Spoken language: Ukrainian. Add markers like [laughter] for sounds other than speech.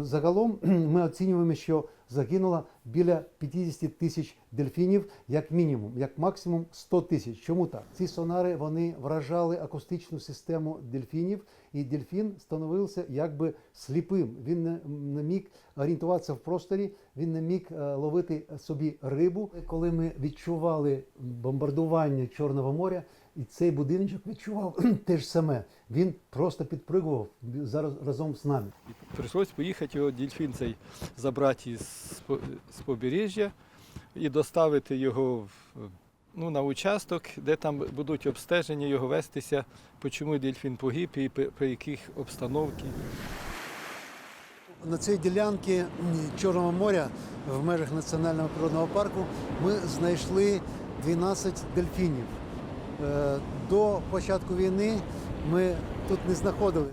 Загалом [clears throat] ми оцінюємо, що загинуло біля 50 тисяч дельфінів, як мінімум, як максимум 100 тисяч. Чому так? Ці сонари вони вражали акустичну систему дельфінів, і дельфін становився якби сліпим. Він не, не міг орієнтуватися в просторі, він не міг е, ловити собі рибу. Коли ми відчували бомбардування Чорного моря, і цей будиночок відчував [clears throat] те ж саме. Він просто підпригував зараз разом з нами. Прийшлось поїхати його дельфін цей забрати із з побережжя і доставити його ну, на участок, де там будуть обстеження його вестися, чому дельфін погиб і при, при яких обстановці. На цій ділянці Чорного моря в межах національного природного парку ми знайшли 12 дельфінів. Е, До початку війни ми тут не знаходили